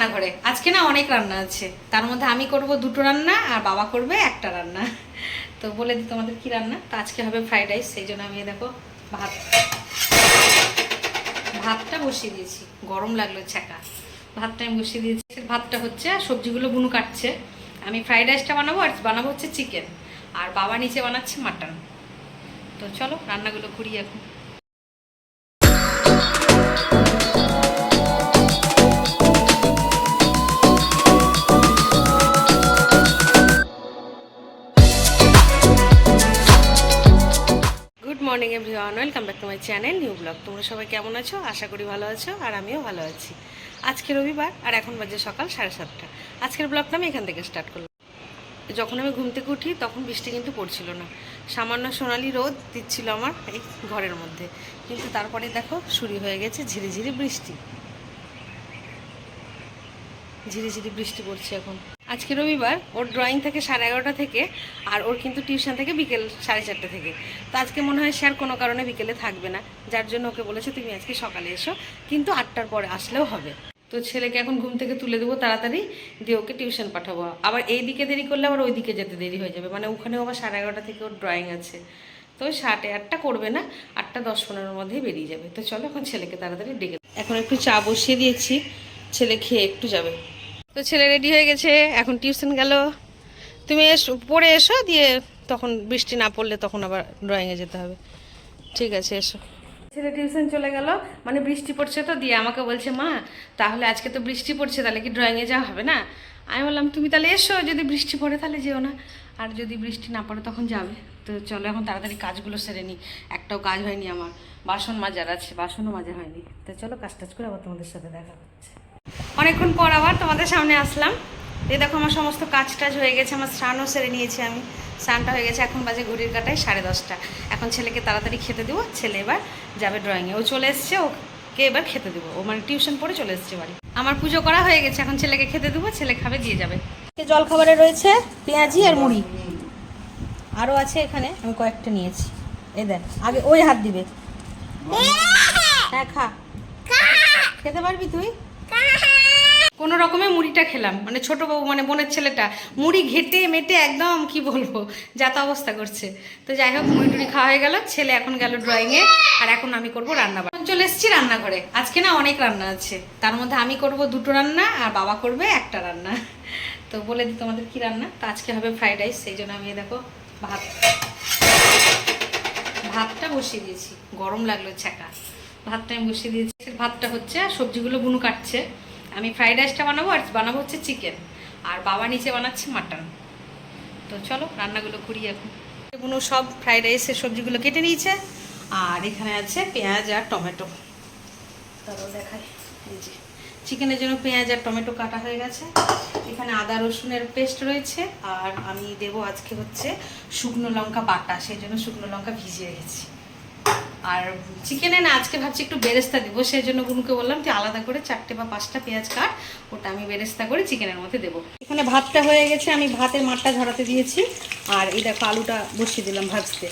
রান্নাঘরে। আজকে না অনেক রান্না আছে। তার মধ্যে আমি করব দুটো রান্না আর বাবা করবে একটা রান্না। তো বলে দিই তোমাদের কি রান্না? তো আজকে হবে ফ্রাইড রাইস, সেই জন্য আমি দেখো ভাত। ভাতটা বসিয়ে দিয়েছি। গরম লাগল ছ্যাঁকা। ভাতটা আমি বসিয়ে দিয়েছি। ভাতটা হচ্ছে আর সবজিগুলো বুনু কাটছে। আমি ফ্রাইড রাইসটা বানাবো আর বানাবো হচ্ছে চিকেন। আর বাবা নিচে বানাচ্ছে মাটন। তো চলো রান্নাগুলো করি এখন। Morning everyone welcome back to my channel new vlog তোমরা সবাই কেমন আছো? আশা করি ভালো আছো, আর আমিও ভালো আছি। আজকে রবিবার, আর এখন বাজে সকাল সাড়ে সাতটা। আজকের ব্লগটা আমি এখান থেকে স্টার্ট করলাম। যখন আমি ঘুম থেকে উঠি, তখন বৃষ্টি কিন্তু পড়ছিল না। সামান্য সোনালি রোদ দিচ্ছিল আমার এই ঘরের মধ্যে। কিন্তু তারপরে দেখো, শুরু হয়ে গেছে ঝিরিঝিরি বৃষ্টি। ঝিরিঝিরি বৃষ্টি পড়ছে এখন। আজকে রবিবার, ওর ড্রয়িং থাকে সাড়ে এগারোটা থেকে আর ওর কিন্তু টিউশন থেকে বিকেল সাড়ে চারটে থেকে। তো আজকে মনে হয় সে আর কোনো কারণে বিকেলে থাকবে না। যার জন্য ওকে বলেছে, তুমি আজকে সকালে এসো, কিন্তু আটটার পরে আসলেও হবে। তো ছেলেকে এখন ঘুম থেকে তুলে দেবো তাড়াতাড়ি, দিয়ে ওকে টিউশন পাঠাবো। আবার এই দিকে দেরি করলে আবার ওই দিকে যেতে দেরি হয়ে যাবে। মানে ওখানেও আবার সাড়ে এগারোটা থেকে ওর ড্রয়িং আছে। তো সাড়ে আটটা করবে না, আটটা দশ পনেরোর মধ্যেই বেরিয়ে যাবে। তো চলো এখন ছেলেকে তাড়াতাড়ি ডেকে এখন একটু চা বসিয়ে দিয়েছি। ছেলে খেয়ে একটু যাবে। তো ছেলে রেডি হয়ে গেছে, এখন টিউশন গেল। তুমি এসো, পড়ে এসো, দিয়ে তখন বৃষ্টি না পড়লে তখন আবার ড্রয়িংয়ে যেতে হবে। ঠিক আছে, এসো। ছেলে টিউশন চলে গেল মানে বৃষ্টি পড়ছে তো, দিয়ে আমাকে বলছে, মা, তাহলে আজকে তো বৃষ্টি পড়ছে, তাহলে কি ড্রয়িংয়ে যাওয়া হবে না? আমি বললাম, তুমি তাহলে এসো, যদি বৃষ্টি পড়ে তাহলে যেও না। আর যদি বৃষ্টি না পড়ে তখন যাবে। তো চলো, এখন তাড়াতাড়ি কাজগুলো সেরে নিই একটাও কাজ হয়নি আমার। বাসন মাজার আছে, বাসনও মাজা হয়নি। তো চলো কাজ টাজ করে আবার তোমাদের সাথে দেখা হচ্ছে। অনেকক্ষণ পর আবার তোমাদের সামনে আসলাম। এই দেখো আমার সমস্ত কাজ টাজ হয়ে গেছে আমার স্নানও সেরে নিয়েছি আমি। স্নানটা হয়ে গেছে এখন বাজে ঘড়ির কাটায় সাড়ে দশটা। এখন ছেলেকে তাড়াতাড়ি খেতে দেবো ছেলে এবার যাবে ড্রয়িংয়ে ও চলে এসছে ওকে এবার খেতে দেবো। ও মানে টিউশন পড়ে চলে এসছে বাড়ি। আমার পুজো করা হয়ে গেছে এখন ছেলেকে খেতে দেবো ছেলে খাবে দিয়ে যাবে। জল খাবারে রয়েছে পেঁয়াজি আর মুড়ি। আরও আছে এখানে আমি কয়েকটা নিয়েছি। এই দেখ আগে ওই হাত দিবে। হ্যাঁ খা। খেতে পারবি তুই? কোনো রকমে মুড়িটা খেলাম। মানে ছোটো বাবু মানে বোনের ছেলেটা, মুড়ি ঘেটে মেটে একদম কি বলব, যাতা অবস্থা করছে। তো যাই হোক, মুড়ি টুড়ি খাওয়া হয়ে গেল, ছেলে এখন গেল ড্রয়িংয়ে আর এখন আমি করব রান্না। চলে এসেছি রান্নাঘরে। আজকে না অনেক রান্না আছে। তার মধ্যে আমি করব দুটো রান্না, আর বাবা করবে একটা রান্না। তো বলে দিই তোমাদের কি রান্না? তো আজকে হবে ফ্রাইড রাইস সেই জন্য আমি দেখো, ভাত। ভাতটা বসিয়ে দিয়েছি। গরম লাগল ছ্যাঁকা। ভাতটা আমি বসিয়ে দিয়েছি। ভাতটা হচ্ছে, আর সবজিগুলো বুনু কাটছে। আমি ফ্রাইড রাইসটা বানাবো আর বানাবো হচ্ছে চিকেন আর বাবা নিচে বানাচ্ছে মাটন তো চলো, রান্নাগুলো করি এখন। এগুলো সব ফ্রাইড রাইসের সবজিগুলো কেটে নিয়েছে। আর এখানে আছে পেঁয়াজ আর টমেটো। তারপর দেখাই। চিকেনের জন্য পেঁয়াজ আর টমেটো কাটা হয়ে গেছে। এখানে আদা, রসুনের পেস্ট রয়েছে। আর আমি দেব আজকে হচ্ছে শুকনো লঙ্কা বাটা, সেই জন্য শুকনো লঙ্কা ভিজিয়ে রেখেছি। আর চিকেনে না, আজকে ভাবছি একটু বেরেস্তা দিব সেই জন্য গুনুকে বললাম তুই আলাদা করে চারটে বা পাঁচটা পেঁয়াজ কাট, ওটা আমি বেরেস্তা করে চিকেনের মধ্যে দেবো। এখানে ভাতটা হয়ে গেছে, আমি ভাতের মাঠটা ঝরাতে দিয়েছি, আর এই দেখো আলুটা বসিয়ে দিলাম ভাজতে।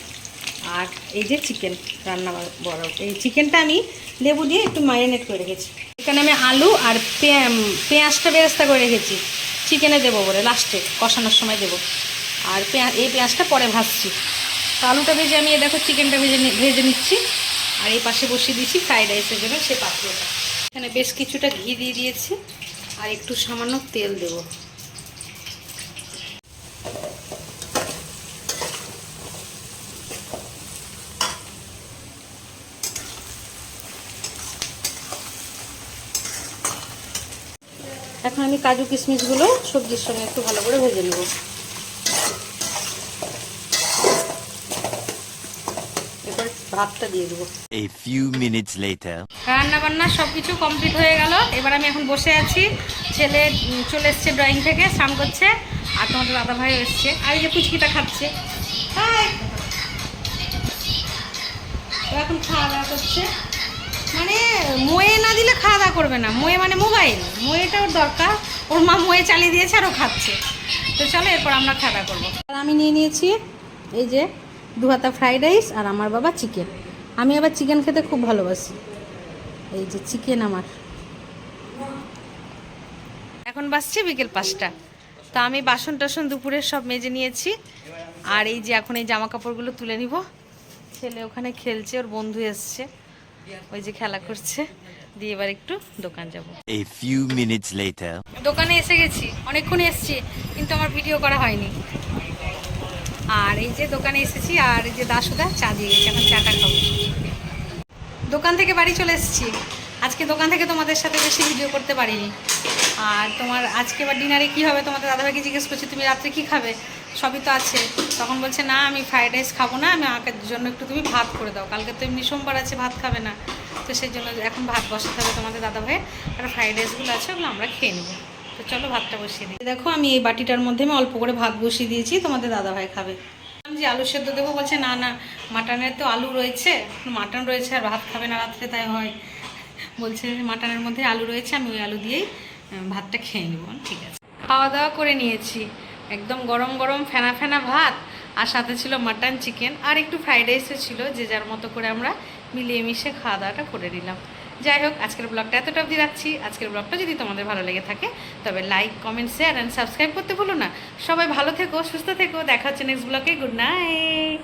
আর এই যে চিকেন রান্না বড়, এই চিকেনটা আমি লেবু দিয়ে একটু ম্যারিনেট করে রেখেছি। এখানে আমি আলু আর পেঁয়াজটা বেরেস্তা করে রেখেছি চিকেনে দেবো বলে লাস্টে কষানোর সময় দেবো। আর পেঁয়াজ এই পেঁয়াজটা পরে ভাজছি। আলুটা ভেজে আমি দেখো চিকেনটা ভেজে ভেজে নিচ্ছি। আর এই পাশে বসিয়ে দিয়েছি ফ্রাইড রাইসের জন্য সে পাত্রটা। এখানে বেশ কিছুটা ঘি দিয়ে দিয়েছি। আর একটু সামান্য তেল দেবো। এখন আমি কাজু কিশমিশগুলো সবজির সঙ্গে একটু ভালো করে ভেজে নেব এবার ভাতটা দিয়ে দেবো। A few minutes later. রান্না বান্না সব কিছু কমপ্লিট হয়ে গেল। এবার আমি এখন বসে আছি। ছেলে চলে এসছে ড্রয়িং থেকে স্নান করছে আর তোমাদের দাদা ভাই এসছে। আর এই যে পুচকিটা খাচ্ছে। এখন খাওয়া দাওয়া করছে। মানে মোয়ে না দিলে খাওয়া দাওয়া করবে না। মোয়ে মানে মোবাইল। মোয়েটা ওর দরকার। ওর মা মোয়ে চালিয়ে দিয়েছে আর ও খাচ্ছে। তো চলো এরপর আমরা খাওয়া দাওয়া করব। আর আমি নিয়ে নিয়েছি এই যে দু হাতা ফ্রাইড রাইস আর আমার বাবা চিকেন আমি আবার চিকেন খেতে খুব ভালোবাসি। এই যে চিকেন আমার। এখন বাসছে বিকেল পাঁচটা। তা আমি বাসন টাসন দুপুরের সব মেজে নিয়েছি। আর এই যে এখন এই জামা কাপড়গুলো তুলে নিব। ছেলে ওখানে খেলছে ওর বন্ধু এসছে। ওই যে খেলা করছে। দিয়ে এবার একটু দোকান যাব. দোকানে এসে গেছি। অনেকক্ষণ এসছি কিন্তু আমার ভিডিও করা হয়নি। আর এই যে দোকানে এসেছি, আর এই যে দাসুদা চা দিয়ে গেছে, এখন চাটা খাব। দোকান থেকে বাড়ি চলে এসেছি। আজকে দোকান থেকে তোমাদের সাথে বেশি ভিডিও করতে পারিনি। আর তোমার আজকে বা ডিনারে কী হবে তোমাদের দাদাভাইকে জিজ্ঞেস করছি, তুমি রাত্রে কী খাবে? সবই তো আছে। তখন বলছে, না, আমি ফ্রাইড রাইস খাব না, আমি আমাকে জন্য একটু তুমি ভাত করে দাও। কালকে তো এমনি সোমবার আছে, ভাত খাবে না। তো সেই জন্য এখন ভাত বসাতে হবে তোমাদের দাদাভাই আর ফ্রাইড রাইসগুলো আছে, ওগুলো আমরা খেয়ে নেব। তো চলো ভাতটা বসিয়ে দিই। দেখো, আমি এই বাটিটার মধ্যে আমি অল্প করে ভাত বসিয়ে দিয়েছি, তোমাদের দাদাভাই খাবে। যে আলু সেদ্ধ দেবো বলছে, না না, মাটনের তো আলু রয়েছে, মাটন রয়েছে, আর ভাত খাবে না রাত্রে, তাই হয়। বলছে, মাটনের মধ্যে আলু রয়েছে, আমি ওই আলু দিয়েই ভাতটা খেয়ে নেব। ঠিক আছে। খাওয়া দাওয়া করে নিয়েছি। একদম গরম গরম, ফেনা ফেনা ভাত, আর সাথে ছিল মাটন, চিকেন, আর একটু ফ্রাইড রাইসও ছিল, যে যার মতো করে আমরা মিলিয়ে মিশে খাওয়া দাওয়াটা করে নিলাম। যাই হোক, আজকের ব্লগটা এতটা অবধি রাখছি। আজকের ব্লগটা যদি তোমাদের ভালো লেগে থাকে, তবে like comment share and subscribe করতে ভুলো না। সবাই ভালো থেকো, সুস্থ থেকো। দেখা হচ্ছে নেক্সট ব্লগে গুড নাইট